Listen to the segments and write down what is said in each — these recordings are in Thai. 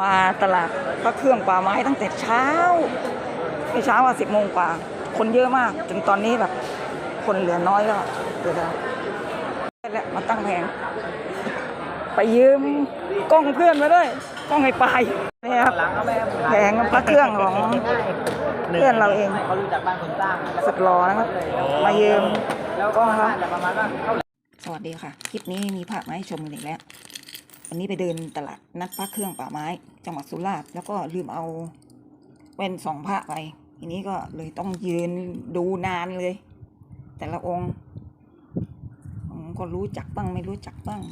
มาตลาดพระเครื่องป่าไม้ตั้งแต่เช้าไม่เช้าอะสิบโมงกว่า คนเยอะมากจนตอนนี้แบบ คนเหลือน้อยแล้วเดี๋ยวแล้วแหละมาตั้งแผงไปยืมกล้องเพื่อนมาด้วยกล้องไอ้ปลายนี่ครับแผงพระเครื่องของเพื่อนเราเองเขารู้จักบ้านคนสร้างสุดรอนะครับ มายืมแล้วกล้ก็องเขาน่าจะประมาณว่าเขาสวัสดีค่ะ คลิปนี้มีภาพมาให้ชมกันอีกแล้ว วันนี้ไปเดินตลาดนัดพระเครื่องป่าไม้ จังหวัดสุราษฎร์แล้วก็ลืมเอาแว่นสองพระไปทีนี้ก็เลยต้องยืนดูนานเลย แต่ละองค์ผมก็รู้จักบ้างไม่รู้จักบ้าง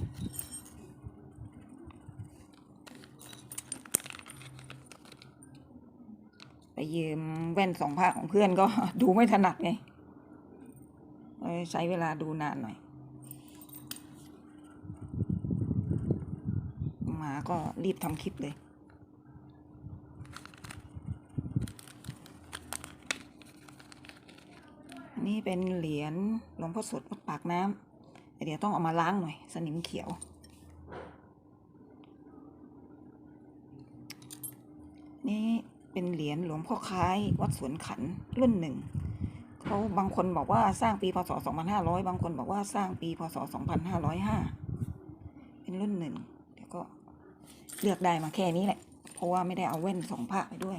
ไปยืมแว่นสองพระของเพื่อนก็ดูไม่ถนัดไงใช้เวลาดูนานหน่อย มาก็รีบทำคลิปเลย นี่เป็นเหรียญหลวงพ่อสดวัดปากน้ำเดี๋ยวต้องเอามาล้างหน่อย สนิมเขียวนี่เป็นเหรียญหลวงพ่อคล้ายวัดสวนขันรุ่นหนึ่งเขาบางคนบอกว่าสร้างปีพศ 2500 บางคนบอกว่าสร้างปีพศ 2505 เป็นรุ่นหนึ่งเดี๋ยวก็ เลือกได้มาแค่นี้แหละ เพราะว่าไม่ได้เอาแว่นสองผ้าไปด้วย